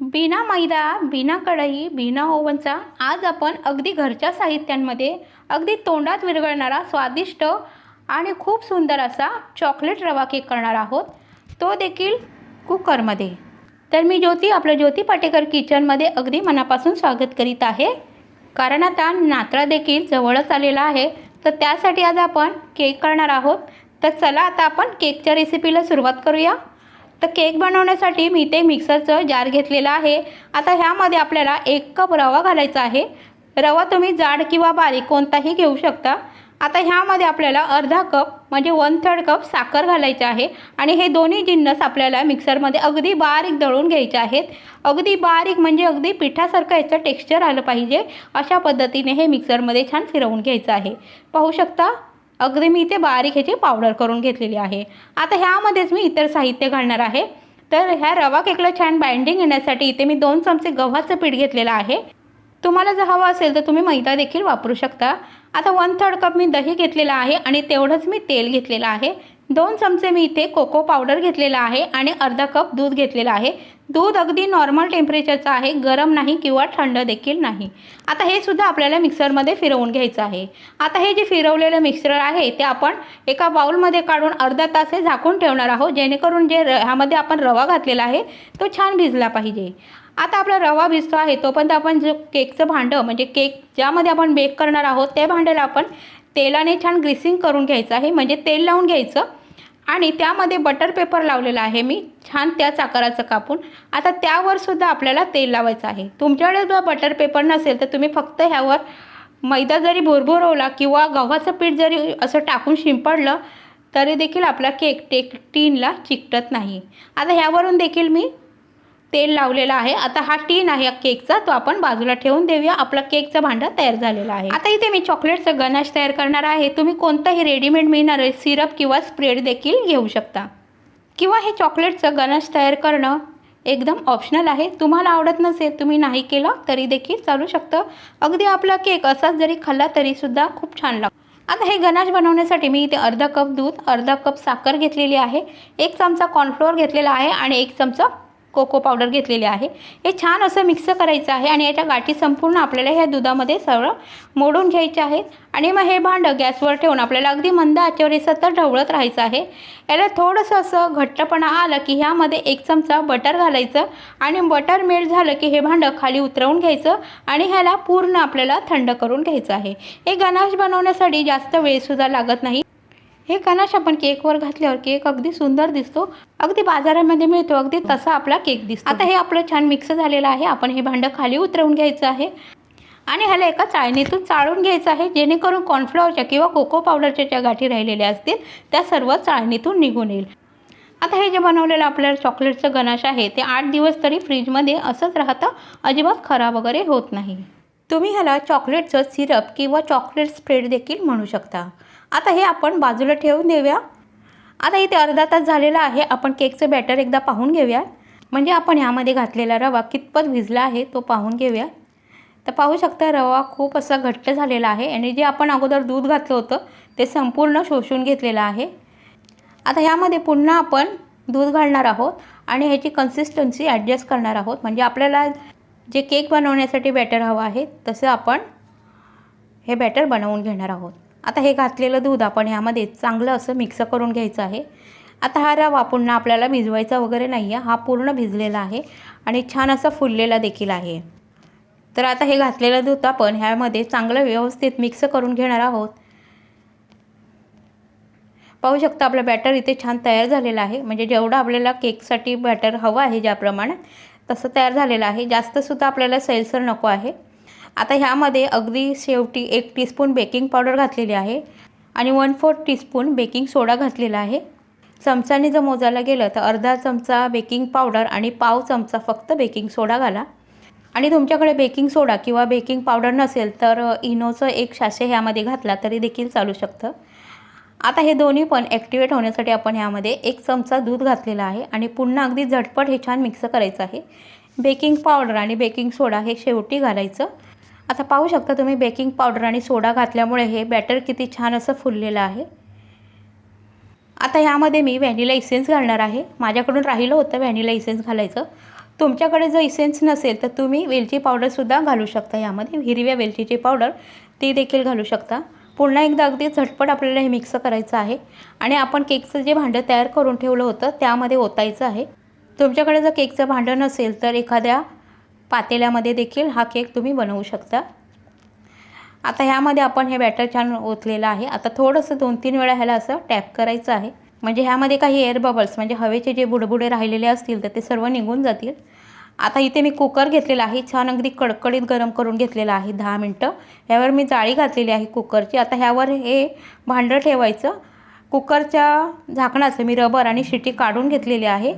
बिना मैदा बिना कढई बिना ओव्हनचा आज आपण अगदी घरच्या साहित्यांमध्ये अगदी तोंडात विरघळणारा स्वादिष्ट आणि खूप सुंदर असा चॉकलेट रवा केक करणार आहोत. तो देखील कुकरमध्ये तर मी ज्योती आपलं ज्योती पाटेकर किचनमध्ये अगदी मनापासून स्वागत करीत आहे. कारण आता नातळा देखील जवळच आलेला आहे. तर त्यासाठी आज आपण केक करणार आहोत. तर चला आता आपण केकच्या रेसिपीला सुरुवात करूया. तर केक बनवण्यासाठी मी ते मिक्सरचं जार घेतलेलं आहे. आता ह्यामध्ये आपल्याला एक कप रवा घालायचा आहे. रवा तुम्ही जाड किंवा बारीक कोणताही घेऊ शकता. आता ह्यामध्ये आपल्याला अर्धा कप म्हणजे वन थर्ड कप साखर घालायचे आहे आणि हे दोन्ही जिन्नस आपल्याला मिक्सरमध्ये अगदी बारीक दळून घ्यायचे आहेत. अगदी बारीक म्हणजे अगदी पिठासारखं याचं टेक्स्चर आलं पाहिजे. अशा पद्धतीने हे मिक्सरमध्ये छान फिरवून घ्यायचं आहे. पाहू शकता? अगदी मी इथे बारीक ह्याची पावडर करून घेतलेली आहे. आता ह्यामध्येच मी इतर साहित्य घालणार आहे. तर ह्या रवा केकला छान बाइंडिंग येण्यासाठी इथे मी दोन चमचे गव्हाचं पीठ घेतलेलं आहे. तुम्हाला जर हवं असेल तर तुम्ही मैदा देखील वापरू शकता. आता वन थर्ड कप मी दही घेतलेलं आहे आणि तेवढंच मी तेल घेतलेलं आहे. दोन चमचे मी इथे कोको पावडर घेतलेला आहे आणि अर्धा कप दूध घेतलेलं आहे. दूध अगदी नॉर्मल टेम्परेचरचं आहे गरम नाही किंवा थंड देखील नाही. आता हे सुद्धा आपल्याला मिक्सरमध्ये फिरवून घ्यायचं आहे. आता हे जे फिरवलेलं मिक्सर आहे ते आपण एका बाउलमध्ये काढून अर्धा तास हे झाकून ठेवणार आहोत जेणेकरून जे र ह्यामध्ये आपण रवा घातलेला आहे तो छान भिजला पाहिजे. आता आपला रवा भिजतो आहे तोपर्यंत आपण जो केकचं भांडं म्हणजे केक ज्यामध्ये आपण बेक करणार आहोत त्या भांड्याला आपण तेलाने छान ग्रीसिंग करून घ्यायचं आहे म्हणजे तेल लावून घ्यायचं. आणि त्यामध्ये बटर पेपर लावलेला आहे मी. छान त्याच आकाराचं कापून. आता त्यावर सुद्धा आपल्याला तेल लावायचं आहे. तुमच्याकडे जर बटर पेपर नसेल तर तुम्ही फक्त ह्यावर मैदा जरी भुरभुरवला किंवा गव्हाचं पीठ जरी असं टाकून शिंपडलं तरी देखील आपला केक टेक टीनला चिकटत नाही. आता ह्यावरून देखील मी तेल लावलेलं आहे. आता हा टीन आहे केकचा. तो आपण बाजूला ठेवून देऊया. आपला केकचं भांडं तयार झालेलं आहे. आता इथे मी चॉकलेटचं गनाश तयार करणार आहे. तुम्ही कोणताही रेडीमेड मिळणारे सिरप किंवा स्प्रेड देखील घेऊ शकता. किंवा हे चॉकलेटचं गनाश तयार करणं एकदम ऑप्शनल आहे. तुम्हाला आवडत नसेल तुम्ही नाही केलं तरी देखील चालू शकतं. अगदी आपला केक असाच जरी खाल्ला तरीसुद्धा खूप छान लागतो. आता हे गनाश बनवण्यासाठी मी इथे अर्धा कप दूध अर्धा कप साखर घेतलेली आहे. एक चमचा कॉर्नफ्लोअर घेतलेला आहे आणि एक चमचा कोको पावडर घेतलेली आहे. हे छान असं मिक्स करायचं आहे आणि याच्या गाठी संपूर्ण आपल्याला ह्या दुधामध्ये सगळं मोडून घ्यायचे आहेत. आणि मग हे भांडं गॅसवर ठेवून आपल्याला अगदी मंद आचेवर हे सतत ढवळत राहायचं आहे. याला थोडंसं असं घट्टपणा आलं की ह्यामध्ये एक चमचा बटर घालायचं आणि बटर मेल्ट झालं की हे भांडं खाली उतरवून घ्यायचं आणि ह्याला पूर्ण आपल्याला थंड करून घ्यायचं आहे. हे गणाश बनवण्यासाठी जास्त वेळसुद्धा लागत नाही. हे गनाश आपण केकवर घातल्यावर केक अगदी सुंदर दिसतो. अगदी बाजारामध्ये मिळतो. अगदी तसा आपला केक दिसतो. आता हे आपलं छान मिक्स झालेलं आहे. आपण हे भांडं खाली उतरवून घ्यायचं आहे. आणि ह्याला एका चाळणीतून चाळून घ्यायचं आहे. जेणेकरून कॉर्नफ्लॉवरच्या किंवा कोको पावडरच्या ज्या गाठी राहिलेल्या असतील त्या सर्व चाळणीतून निघून येईल. आता हे जे बनवलेलं आपल्याला चॉकलेटचं गणाश आहे ते आठ दिवस तरी फ्रीजमध्ये असंच राहतं. अजिबात खराब वगैरे होत नाही. तुम्ही ह्याला चॉकलेटचं सिरप किंवा चॉकलेट स्प्रेड देखील म्हणू शकता. आता हे आपण बाजूला ठेवून देऊया. आता इथे अर्धा तास झालेला आहे. आपण केकचं बॅटर एकदा पाहून घेऊया. म्हणजे आपण ह्यामध्ये घातलेला रवा कितपत भिजला आहे तो पाहून घेऊया. तर पाहू शकता रवा खूप असा घट्ट झालेला आहे आणि जे आपण अगोदर दूध घातलं होतं ते संपूर्ण शोषून घेतलेलं आहे. आता ह्यामध्ये पुन्हा आपण दूध घालणार आहोत आणि ह्याची कन्सिस्टन्सी ॲडजस्ट करणार आहोत. म्हणजे आपल्याला जे केक बनवण्यासाठी बॅटर हवं आहे तसं आपण हे बॅटर बनवून घेणार आहोत. आता हे घातलेलं दूध आपण ह्यामध्ये चांगलं असं मिक्स करून घ्यायचं आहे. आता हा रवा पुन्हा आपल्याला भिजवायचा वगैरे नाही आहे हा पूर्ण भिजलेला आहे आणि छान असा फुललेला देखील आहे. तर आता हे घातलेलं दूध आपण ह्यामध्ये चांगलं व्यवस्थित मिक्स करून घेणार आहोत. पाहू शकता आपलं बॅटर इथे छान तयार झालेलं आहे. म्हणजे जेवढं आपल्याला केकसाठी बॅटर हवं आहे ज्याप्रमाणे तसं तयार झालेलं आहे. जास्तसुद्धा आपल्याला सैलसर नको आहे. आता ह्यामध्ये अगदी शेवटी एक टीस्पून बेकिंग पावडर घातलेली आहे आणि one fourth teaspoon baking soda घातलेला आहे. चमचाने जर मोजायला गेलं तर अर्धा चमचा बेकिंग पावडर आणि पाव चमचा फक्त बेकिंग सोडा घाला. आणि तुमच्याकडे बेकिंग सोडा किंवा बेकिंग पावडर नसेल तर इनोचं एक शासे ह्यामध्ये घातला तरी देखील चालू शकतं. आता हे दोन्ही पण ॲक्टिवेट होण्यासाठी आपण ह्यामध्ये एक चमचा दूध घातलेला आहे आणि पुन्हा अगदी झटपट हे छान मिक्स करायचं आहे. बेकिंग पावडर आणि बेकिंग सोडा हे शेवटी घालायचं. आता पाहू शकता तुम्ही बेकिंग पावडर आणि सोडा घातल्यामुळे हे बॅटर किती छान असं फुललेलं आहे. आता ह्यामध्ये मी व्हॅनिला इसेन्स घालणार आहे. माझ्याकडून राहिलं होतं व्हॅनिला इसेन्स घालायचं. तुमच्याकडे जर इसेन्स नसेल तर तुम्ही वेलची पावडरसुद्धा घालू शकता यामध्ये हिरव्या वेलचीची पावडर ती देखील घालू शकता. पुन्हा एकदा अगदी झटपट आपल्याला हे मिक्स करायचं आहे. आणि आपण केकचं जे भांडं तयार करून ठेवलं होतं त्यामध्ये ओतायचं आहे. तुमच्याकडे जर केकचं भांडं नसेल तर एखाद्या पातेल्यामध्ये देखील हा केक तुम्ही बनवू शकता. आता ह्यामध्ये आपण हे बॅटर छान ओतलेलं आहे. आता थोडंसं दोन तीन वेळा ह्याला असं टॅप करायचं आहे. म्हणजे ह्यामध्ये काही एअर बबल्स म्हणजे हवेचे जे बुडबुडे राहिलेले असतील तर ते सर्व निघून जातील. आता इथे मी कुकर घेतलेला आहे. छान अगदी कडकडीत गरम करून घेतलेला आहे. दहा मिनटं. ह्यावर मी जाळी घातलेली आहे कुकरची. आता ह्यावर हे भांडं ठेवायचं. कुकरच्या झाकणाचं मी रबर आणि शिटी काढून घेतलेली आहे.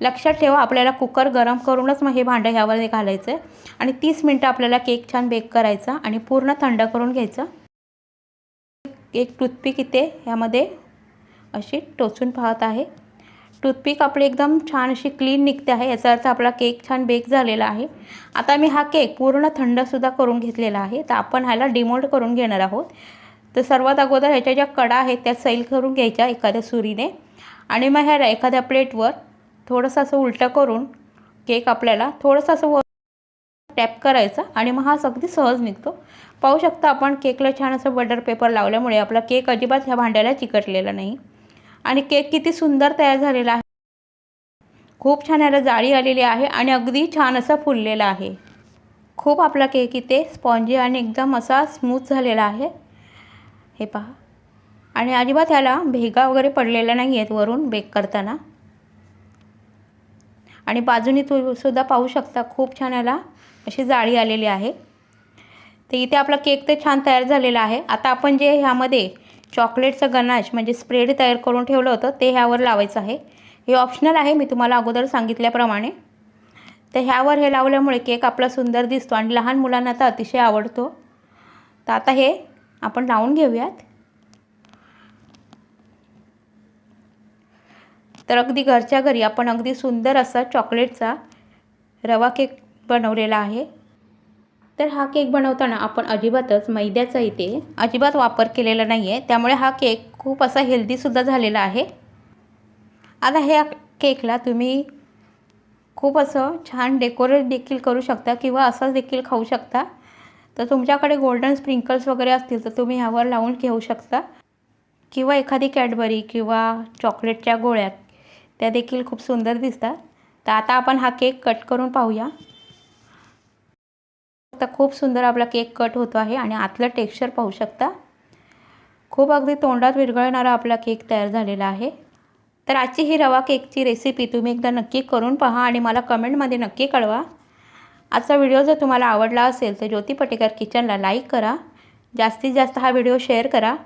लक्षात ठेवा आपल्याला कुकर गरम करूनच मग हे भांडं ह्यावर घालायचं आहे. आणि तीस मिनटं आपल्याला केक छान बेक करायचा आणि पूर्ण थंड करून घ्यायचं. एक टूथपिक इथे ह्यामध्ये अशी टोचून पाहत आहे. टूथपिक आपली एकदम छान अशी क्लीन निघते आहे. याचा अर्थ आपला केक छान बेक झालेला आहे. आता मी हा केक पूर्ण थंडसुद्धा करून घेतलेला आहे. तर आपण ह्याला डिमोल्ड करून घेणार आहोत. तर सर्वात अगोदर ह्याच्या ज्या कडा आहेत त्या सैल करून घ्यायच्या एखाद्या सुरीने. आणि मग ह्या एखाद्या प्लेटवर थोडंसं असं उलटं करून केक आपल्याला थोडंसं असं वर टॅप करायचा आणि मग हा अगदी सहज निघतो. पाहू शकता आपण केकला छान असं बटर पेपर लावल्यामुळे आपला केक अजिबात ह्या भांड्याला चिकटलेला नाही. आणि केक किती सुंदर तयार झालेला आहे. खूप छान याला जाळी आलेली आहे आणि अगदी छान असा फुललेला आहे. खूप आपला केक इथे स्पॉन्जी आणि एकदम असा स्मूथ झालेला आहे. हे पहा. आणि अजिबात ह्याला भेगा वगैरे पडलेल्या नाही आहेत वरून बेक करताना. आणि बाजूनी तू सुद्धा पाहू शकता खूप छान याला अशी जाळी आलेली आहे. तर इथे आपला केक तर छान तयार झालेला आहे. आता आपण जे ह्यामध्ये चॉकलेटचं गनाश म्हणजे स्प्रेड तयार करून ठेवलं होतं ते ह्यावर लावायचं आहे. हे ऑप्शनल आहे मी तुम्हाला अगोदर सांगितल्याप्रमाणे. तर ह्यावर हे लावल्यामुळे केक आपला सुंदर दिसतो आणि लहान मुलांना तर अतिशय आवडतो. तर आता हे आपण लावून घेऊयात. तर अगदी घरच्या घरी आपण अगदी सुंदर असा चॉकलेटचा रवा केक बनवलेला आहे. तर हा केक बनवताना आपण अजिबातच मैद्याचा इथे अजिबात वापर केलेला नाही आहे त्यामुळे हा केक खूप असा हेल्दीसुद्धा झालेला आहे. आता ह्या केकला तुम्ही खूप असं छान डेकोरेट देखील करू शकता किंवा असंच देखील खाऊ शकता. तर तुमच्याकडे गोल्डन स्प्रिंकल्स वगैरे असतील तर तुम्ही ह्यावर लावून घेऊ शकता. किंवा एखादी कॅडबरी किंवा चॉकलेटच्या गोळ्या त्या देखील खूप सुंदर दिसतात. तर आता आपण हा केक कट करून पाहूया. तर खूप सुंदर आपला केक कट होतो आहे आणि आतलं टेक्स्चर पाहू शकता. खूप अगदी तोंडात विरघळणारा आपला केक तयार झालेला आहे. तर आजची ही रवा केकची रेसिपी तुम्ही एकदा नक्की करून पहा आणि मला कमेंटमध्ये नक्की कळवा. आजचा व्हिडिओ जर तुम्हाला आवडला असेल तर ज्योती पटेकर किचनला लाईक करा. जास्तीत जास्त हा व्हिडिओ शेअर करा.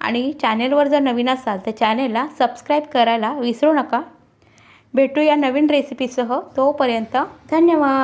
आणि चॅनेलवर जर नवीन असाल तर चॅनेलला सबस्क्राईब करायला विसरू नका. भेटू या नवीन रेसिपीसह तोपर्यंत धन्यवाद.